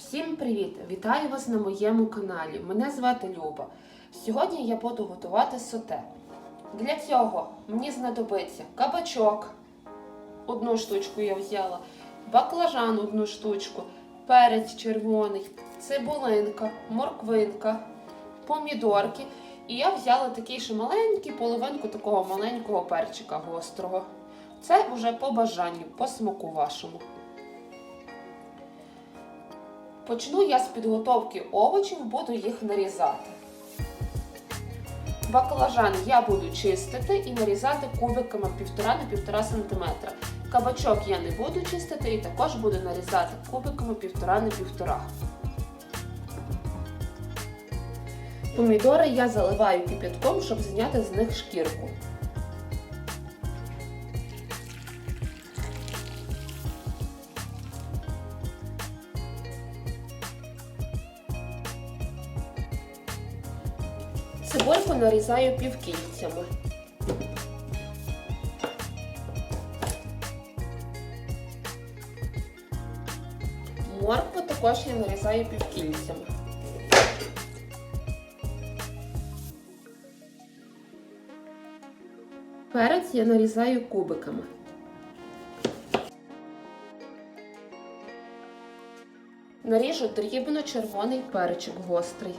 Всім привіт! Вітаю вас на моєму каналі. Мене звати Люба. Сьогодні я буду готувати соте. Для цього мені знадобиться кабачок, одну штучку я взяла, баклажан одну штучку, перець червоний, цибулинка, морквинка, помідорки. І я взяла такий ще маленький, половинку такого маленького перчика гострого. Це вже по бажанню, по смаку вашому. Почну я з підготовки овочів, буду їх нарізати. Баклажан я буду чистити і нарізати кубиками 1,5 на 1,5 см. Кабачок я не буду чистити і також буду нарізати кубиками 1,5 на 1,5 Помідори я заливаю кипятком, щоб зняти з них шкірку. Цибульку нарізаю півкільцями. Моркву також я нарізаю півкільцями. Перець я нарізаю кубиками. Наріжу дрібно червоний перчик гострий.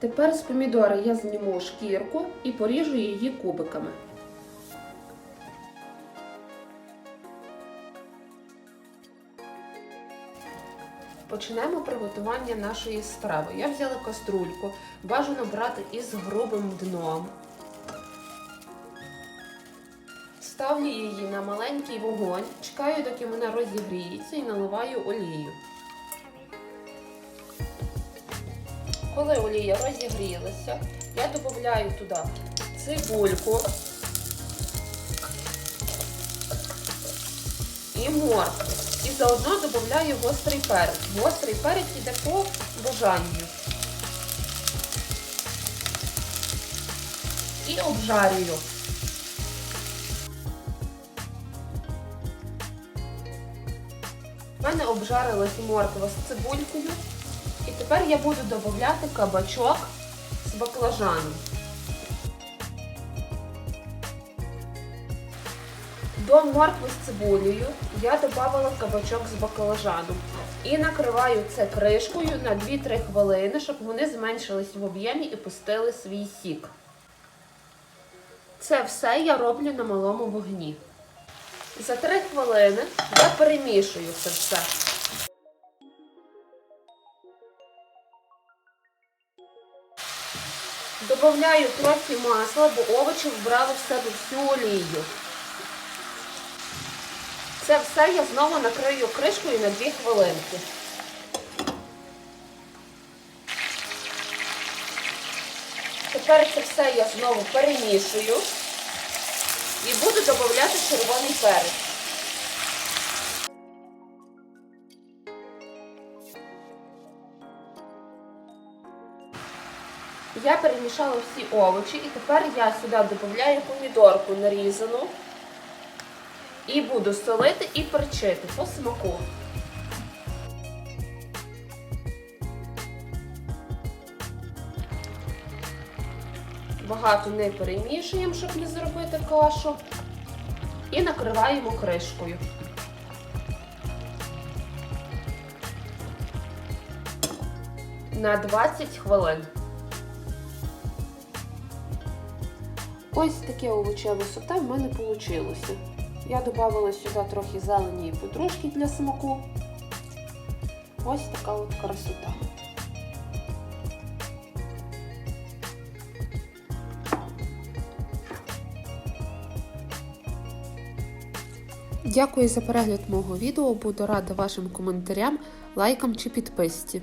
Тепер з помідора я зніму шкірку і поріжу її кубиками. Почнемо приготування нашої страви. Я взяла каструльку, бажано брати із грубим дном. Ставлю її на маленький вогонь, чекаю, доки вона розігріється і наливаю олію. Коли олія розігрілася, я додаю туди цибульку і моркву. І заодно додаю гострий перець. Гострий перець іде по бажанню. І обжарюю. У мене обжарилась морква з цибулькою. Тепер я буду додати кабачок з баклажаном. До моркви з цибулею я додавала кабачок з баклажаном. І накриваю це кришкою на 2-3 хвилини, щоб вони зменшились в об'ємі і пустили свій сік. Це все я роблю на малому вогні. За 3 хвилини я перемішую це все. Добавляю трохи масла, бо овочі вбрали в себе всю олію. Це все я знову накрию кришкою на 2 хвилинки. Тепер це все я знову перемішую і буду додавати червоний перець. Я перемішала всі овочі і тепер я сюди додаю помідорку нарізану і буду солити і перчити по смаку. Багато не перемішуємо, щоб не зробити кашу. І накриваємо кришкою. На 20 хвилин. Ось таке овочеве соте в мене вийшло. Я додавала сюди трохи зелені і петрушки для смаку. Ось така от красота. Дякую за перегляд мого відео. Буду рада вашим коментарям, лайкам чи підписці.